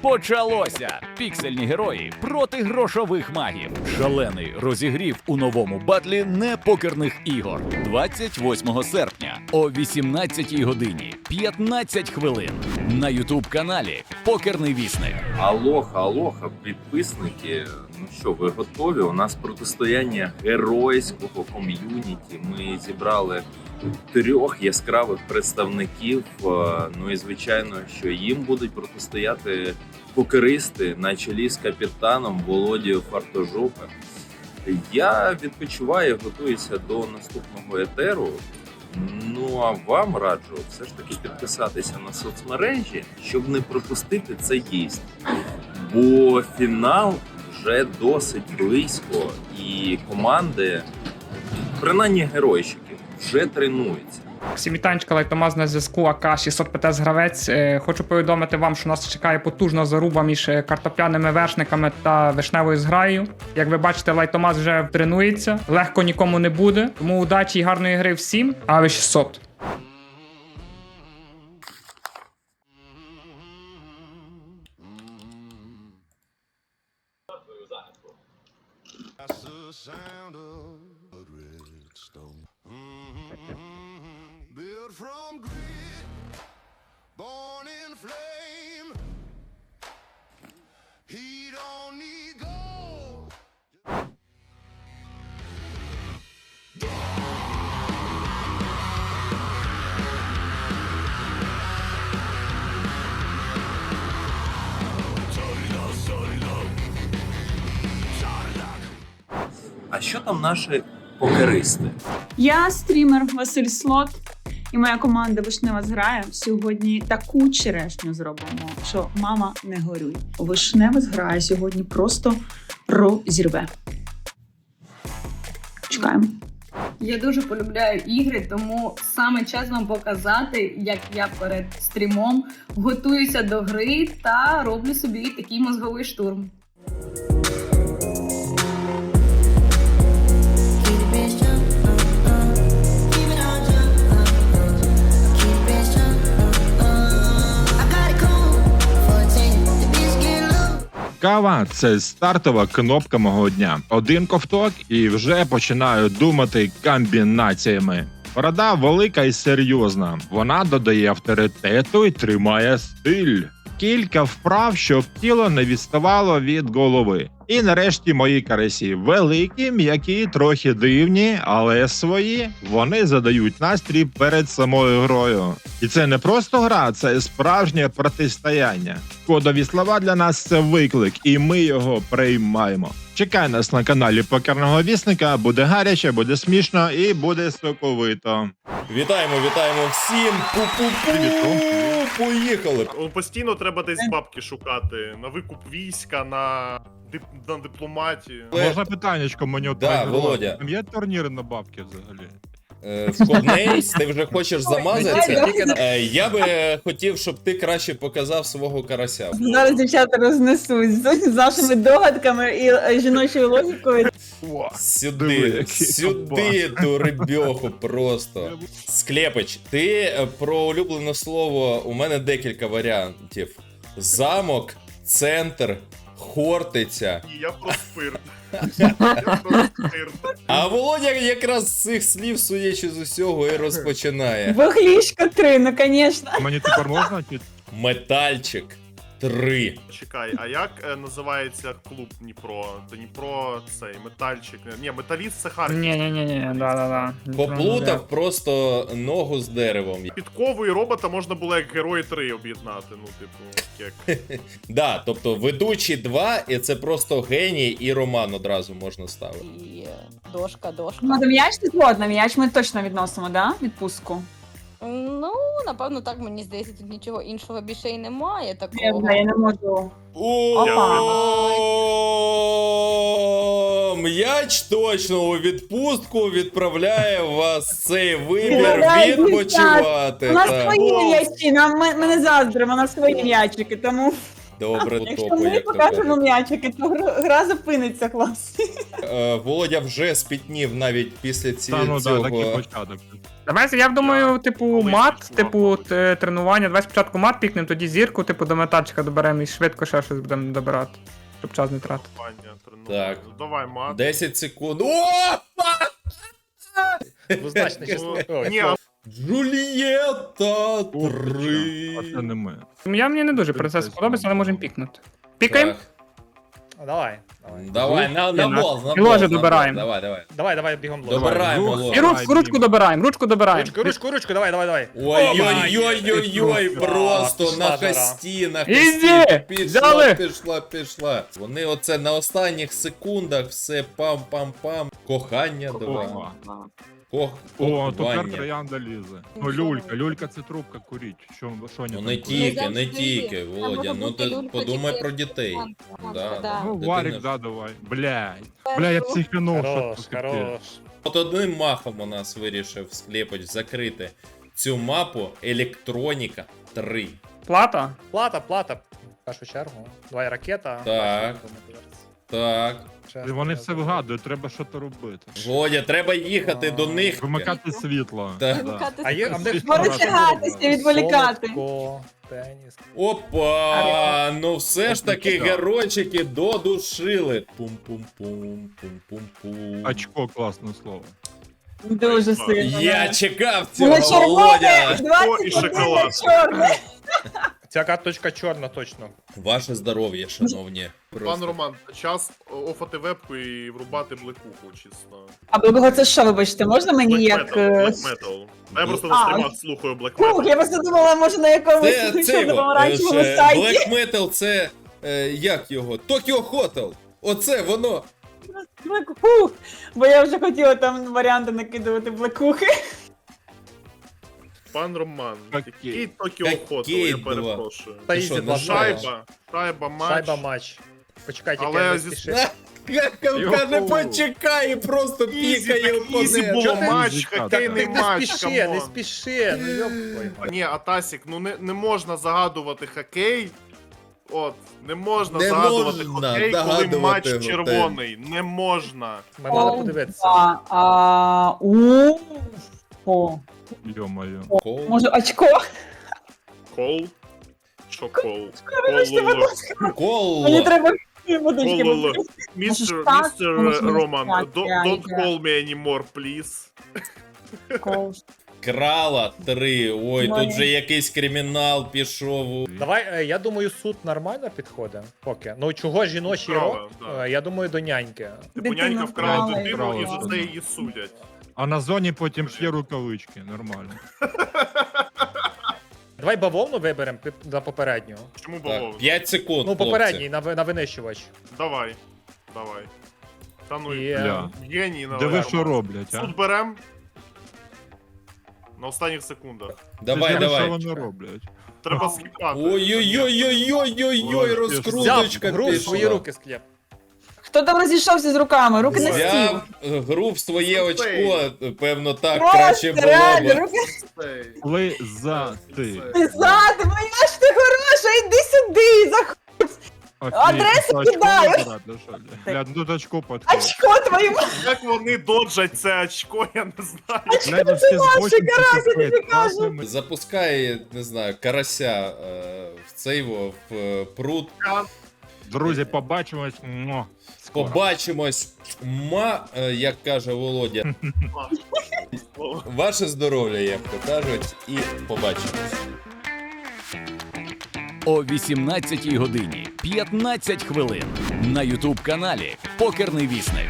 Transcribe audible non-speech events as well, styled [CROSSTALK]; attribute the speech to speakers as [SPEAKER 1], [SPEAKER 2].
[SPEAKER 1] Почалося! Піксельні герої проти грошових магів. Шалений розігрів у новому батлі непокерних ігор. 28 серпня о 18 годині 15 хвилин на Ютуб каналі Покерний Вісник.
[SPEAKER 2] Алоха, алоха, підписники. Ну що, ви готові? У нас протистояння геройського ком'юніті. Ми зібрали трьох яскравих представників. Е, Ну і звичайно, що їм будуть протистояти покеристи на чолі з капітаном Володією Фартожопем. Я відпочиваю, готуюся до наступного етеру. Ну а вам раджу все ж таки підписатися на соцмережі, щоб не пропустити цей дійство. Бо фінал вже досить близько, і команди, принаймні геройщики, вже тренується.
[SPEAKER 3] Всім вітанечка, Лайтомаз на зв'язку, АК 600 ПТС гравець. Е, Хочу повідомити вам, що нас чекає потужна заруба між е, картопляними вершниками та вишневою зграєю. Як ви бачите, Лайтомаз вже тренується, легко нікому не буде. Тому удачі і гарної гри всім. АВ 600.
[SPEAKER 4] From grit, born in flame. He don't need gold.
[SPEAKER 2] А що там наші покеристи?
[SPEAKER 5] Я стрімер Василь Слот, і моя команда Вишнева зграє сьогодні таку черешню зробимо, що мама не горюй. Вишнева зграє сьогодні просто розірве. Чекаємо.
[SPEAKER 6] Я дуже полюбляю ігри, тому саме час вам показати, як я перед стрімом готуюся до гри та роблю собі такий мозговий штурм.
[SPEAKER 7] Кава це стартова кнопка мого дня. Один ковток і вже починаю думати комбінаціями. Порода велика і серйозна. Вона додає авторитету і тримає стиль. Кілька вправ, щоб тіло не відставало від голови. І нарешті мої карасі великі, м'які, трохи дивні, але свої. Вони задають настрій перед самою грою. І це не просто гра, це справжнє протистояння. Кодові слова для нас це виклик, і ми його приймаємо. Чекай нас на каналі Покерного вісника. Буде гаряче, буде смішно і буде соковито.
[SPEAKER 8] Вітаємо, вітаємо всім. Пу-пу-пу. Поїхали.
[SPEAKER 9] Постійно треба десь бабки шукати на викуп війська, на, дип... на дипломатію.
[SPEAKER 7] Можна питаннячко мені от
[SPEAKER 8] Да? Володя.
[SPEAKER 7] Там Є турніри на бабки взагалі.
[SPEAKER 8] Е, В Коднейс ти вже хочеш замазатися? Е, Я би хотів, щоб ти краще показав свого карася.
[SPEAKER 5] Зараз дівчата рознесуть з нашими догадками і е, жіночою логікою.
[SPEAKER 7] Диви,
[SPEAKER 8] Сюди, сюди ту рибьоху просто. Склепич, ти е, про улюблене слово, у мене декілька варіантів: замок, центр, хортиця.
[SPEAKER 9] І я про спирт. Я про спирт.
[SPEAKER 8] А Володя якраз з цих слів, судячи з усього, і розпочинає.
[SPEAKER 5] Бухлішка три, ну звісно.
[SPEAKER 7] Мені тепер можна чи
[SPEAKER 8] Метальчик 3.
[SPEAKER 9] Чекай, а як е, називається клуб Дніпро? Дніпро цей метальчик. Ні, металіст це Харків.
[SPEAKER 3] Ні, ні, ні, ні, да, да, да.
[SPEAKER 8] Поплутав просто ногу з деревом.
[SPEAKER 9] Підкову і робота можна було як герої 3 об'єднати. Ну, типу, як. [LAUGHS]
[SPEAKER 8] Да, тобто ведучі 2, і це просто геній і роман одразу можна ставити.
[SPEAKER 10] І е, дошка, дошка.
[SPEAKER 5] Ну, до м'яч ти згодна, м'яч ми точно відносимо, да? Відпустку.
[SPEAKER 10] Ну, напевно, так мені здається, тут нічого іншого більше і немає
[SPEAKER 5] Я,
[SPEAKER 10] такого.
[SPEAKER 5] я не можу.
[SPEAKER 8] О, м'яч точно у відпустку відправляє вас цей вибір
[SPEAKER 5] Да,
[SPEAKER 8] відпочивати.
[SPEAKER 5] У нас
[SPEAKER 8] так.
[SPEAKER 5] свої м'ячі, нам ми, ми не заздримо, у нас свої м'ячики, тому
[SPEAKER 8] Добре,
[SPEAKER 5] Якщо
[SPEAKER 8] топу,
[SPEAKER 5] ми
[SPEAKER 8] як
[SPEAKER 5] покажемо м'ячики, то гра, гра зупиниться, хлопці.
[SPEAKER 8] Е, Володя вже спітнів навіть після ці,
[SPEAKER 7] Та ну да,
[SPEAKER 8] цього.
[SPEAKER 7] такий початок.
[SPEAKER 3] Давай, я думаю, типу, мат,
[SPEAKER 9] відчував.
[SPEAKER 3] типу, т- тренування. Давай спочатку мат пікнемо, тоді зірку, типу, до метальчика доберемо і швидко ще щось будемо добирати. Щоб час не тратити.
[SPEAKER 9] Тренування, тренування.
[SPEAKER 8] Так.
[SPEAKER 9] Ну, Давай, мат.
[SPEAKER 8] 10 секунд. О!
[SPEAKER 9] Ну, [LAUGHS]
[SPEAKER 11] число.
[SPEAKER 9] Ні, а
[SPEAKER 8] Джулієта
[SPEAKER 7] О,
[SPEAKER 8] 3.
[SPEAKER 7] А це не ми.
[SPEAKER 3] Я мені не дуже процес сподобається, але можемо пікнути. Пікаємо?
[SPEAKER 11] Давай, давай.
[SPEAKER 8] Давай, на, на
[SPEAKER 3] на-
[SPEAKER 8] бол, на
[SPEAKER 3] і
[SPEAKER 8] на
[SPEAKER 3] добираємо.
[SPEAKER 8] Давай, давай.
[SPEAKER 11] Давай, давай, бігом блок.
[SPEAKER 8] Добираємо ложе.
[SPEAKER 3] І ручку
[SPEAKER 7] Дім.
[SPEAKER 3] добираємо, ручку добираємо.
[SPEAKER 11] Ручку, ручку, ручку, давай, давай, давай.
[SPEAKER 8] Ой-ой-ой-ой-ой,
[SPEAKER 7] Просто.
[SPEAKER 8] просто
[SPEAKER 11] Пішла
[SPEAKER 8] на
[SPEAKER 11] жара.
[SPEAKER 8] хості, на
[SPEAKER 3] Ізі!
[SPEAKER 8] хості. Пішла,
[SPEAKER 3] Взяли!
[SPEAKER 8] пішла, пішла. Вони оце на останніх секундах все пам-пам-пам. Кохання давай. Кох,
[SPEAKER 7] О, тепер
[SPEAKER 8] кохання.
[SPEAKER 7] троянда лізе. Ну, люлька, люлька це трубка куріть. Що, що
[SPEAKER 8] Ну не тільки, не тільки, Володя. Ну ти подумай про дітей. Да.
[SPEAKER 10] да.
[SPEAKER 7] Ну,
[SPEAKER 8] Дитина
[SPEAKER 7] варик,
[SPEAKER 8] ж-
[SPEAKER 7] да, давай. Блядь. Бля, я психанув, що
[SPEAKER 11] Хорош,
[SPEAKER 7] тут таке.
[SPEAKER 11] хорош.
[SPEAKER 8] От одним махом у нас вирішив Склепоч закрити цю мапу Електроніка 3.
[SPEAKER 3] Плата?
[SPEAKER 11] Плата, плата. В першу чергу. Давай ракета.
[SPEAKER 8] Так. Так.
[SPEAKER 7] І Вони все вгадують, треба щось робити.
[SPEAKER 8] Володя, треба їхати до них.
[SPEAKER 7] Вимикати світло.
[SPEAKER 8] Так.
[SPEAKER 7] Да.
[SPEAKER 11] А є, а в них
[SPEAKER 5] Порозтягатися, відволікати.
[SPEAKER 11] Солодко, теніс.
[SPEAKER 8] Опа! Ну все ж таки геройчики додушили. Пум-пум-пум, пум-пум-пум.
[SPEAKER 7] Очко класне слово.
[SPEAKER 5] Дуже сильно.
[SPEAKER 8] Я чекав цього, Володя!
[SPEAKER 5] 21
[SPEAKER 9] і шоколад.
[SPEAKER 5] чорне.
[SPEAKER 11] Ця карточка чорна точно.
[SPEAKER 8] Ваше здоров'я, шановні.
[SPEAKER 9] Пан
[SPEAKER 8] Просто.
[SPEAKER 9] Роман, час офати вебку і врубати блекуху, чесно.
[SPEAKER 5] А Богого, це що, вибачте, можна мені
[SPEAKER 9] Black
[SPEAKER 5] як...
[SPEAKER 9] Metal,
[SPEAKER 5] е,
[SPEAKER 9] Black Metal. Та я просто на
[SPEAKER 5] А,
[SPEAKER 9] стрімах слухаю Black
[SPEAKER 5] Фух, я просто думала, може на якомусь
[SPEAKER 8] Це, це
[SPEAKER 5] чорно
[SPEAKER 8] його,
[SPEAKER 5] помаранчевому
[SPEAKER 8] е,
[SPEAKER 5] сайті.
[SPEAKER 8] Black Metal це е, як його? Tokyo Hotel. Оце воно.
[SPEAKER 5] Фух, бо я вже хотіла там варіанти накидувати блекухи.
[SPEAKER 9] Пан Роман,
[SPEAKER 7] Окей.
[SPEAKER 9] який Токіо Хотел, я
[SPEAKER 8] два.
[SPEAKER 9] перепрошую.
[SPEAKER 11] Та
[SPEAKER 8] Ти
[SPEAKER 11] ізі
[SPEAKER 8] що,
[SPEAKER 11] два
[SPEAKER 8] не знаєш?
[SPEAKER 9] Шайба, шайба матч.
[SPEAKER 11] Шайба матч. Почекай, тільки
[SPEAKER 9] Але
[SPEAKER 11] не
[SPEAKER 9] зі-
[SPEAKER 11] спіши.
[SPEAKER 8] Почекай, і просто пікає
[SPEAKER 9] Ізі
[SPEAKER 8] опонент.
[SPEAKER 9] було
[SPEAKER 11] Чого ти-
[SPEAKER 9] матч, хокейний
[SPEAKER 11] Не
[SPEAKER 9] матч,
[SPEAKER 11] спіши, не
[SPEAKER 9] камон.
[SPEAKER 11] спіши, ну йоп твою.
[SPEAKER 9] Ні, Атасік, ну не, не можна загадувати хокей. От, не можна
[SPEAKER 8] Не
[SPEAKER 9] загадувати
[SPEAKER 8] можна
[SPEAKER 9] хокей, коли матч
[SPEAKER 8] готель.
[SPEAKER 9] червоний. Не можна.
[SPEAKER 11] Ми мали подивитися.
[SPEAKER 5] А, а, у, о,
[SPEAKER 7] Йо-моє.
[SPEAKER 8] Кол.
[SPEAKER 5] може очко?
[SPEAKER 9] Кол. Що кол?
[SPEAKER 5] Вибачте, будь
[SPEAKER 9] Кол.
[SPEAKER 5] ласка.
[SPEAKER 8] Кол.
[SPEAKER 5] Мені треба водички
[SPEAKER 9] Кол.
[SPEAKER 5] попити.
[SPEAKER 9] Містер,
[SPEAKER 5] так?
[SPEAKER 9] містер
[SPEAKER 5] Може,
[SPEAKER 9] Роман,
[SPEAKER 5] так,
[SPEAKER 9] don't,
[SPEAKER 5] я-
[SPEAKER 9] don't
[SPEAKER 5] я-
[SPEAKER 9] call me anymore, please.
[SPEAKER 5] Кол.
[SPEAKER 8] Крала 3. Ой,
[SPEAKER 5] Моє.
[SPEAKER 8] тут же якийсь кримінал пішов.
[SPEAKER 11] Давай, е, я думаю, суд нормально підходить поки. Ну чого жіночий
[SPEAKER 9] Вкрала,
[SPEAKER 11] рок?
[SPEAKER 9] да.
[SPEAKER 11] Е, Я думаю, до няньки.
[SPEAKER 9] Типу
[SPEAKER 5] Дитина
[SPEAKER 9] нянька вкрала
[SPEAKER 5] вкрала,
[SPEAKER 9] дитину і за
[SPEAKER 7] що
[SPEAKER 9] це її судять.
[SPEAKER 7] А на зоні потім ж є рукавички, нормально. [LAUGHS]
[SPEAKER 11] Давай бавовну виберемо під- за попереднього.
[SPEAKER 9] Чому
[SPEAKER 8] Так,
[SPEAKER 9] бавовна?
[SPEAKER 8] 5 секунд.
[SPEAKER 11] Ну, попередній на, ви- на винищувач.
[SPEAKER 9] Давай. Давай. Та ну
[SPEAKER 11] І,
[SPEAKER 9] і
[SPEAKER 11] е,
[SPEAKER 7] Бля.
[SPEAKER 9] геній на
[SPEAKER 7] Диви, що роблять, а?
[SPEAKER 9] Суд берем. На останніх секундах.
[SPEAKER 8] Давай,
[SPEAKER 7] Ти знаєш, Що вони роблять?
[SPEAKER 9] Треба скіпати.
[SPEAKER 8] Ой-ой-ой-ой-ой-ой,
[SPEAKER 7] Ой,
[SPEAKER 8] розкруточка
[SPEAKER 11] Взяв гру в свої
[SPEAKER 8] пішла.
[SPEAKER 11] руки склеп.
[SPEAKER 5] Хто там розійшовся з руками? Руки на стіл.
[SPEAKER 8] Взяв е, гру в своє очко, певно, так
[SPEAKER 5] Просто,
[SPEAKER 8] краще було
[SPEAKER 5] реально,
[SPEAKER 8] б.
[SPEAKER 5] руки
[SPEAKER 9] Цей.
[SPEAKER 7] Лизати.
[SPEAKER 5] писати. Моя ж ти хороша, йди сюди, заходь. Адресу
[SPEAKER 7] очко
[SPEAKER 5] кидаю.
[SPEAKER 7] Бля, ну тут очко підходить.
[SPEAKER 5] Очко твою.
[SPEAKER 9] Як вони доджать це очко, я не знаю.
[SPEAKER 7] Ледовське з 80
[SPEAKER 5] тобі кажу.
[SPEAKER 7] класними.
[SPEAKER 8] Запускає, не знаю, карася е, в цей во, в е, пруд.
[SPEAKER 7] Друзі, побачимось. Мо.
[SPEAKER 8] Побачимось. Ма, е, як каже Володя. Ваше здоров'я, як то кажуть, і побачимось.
[SPEAKER 1] О 18 годині 15 хвилин на Ютуб каналі Покерний вісник.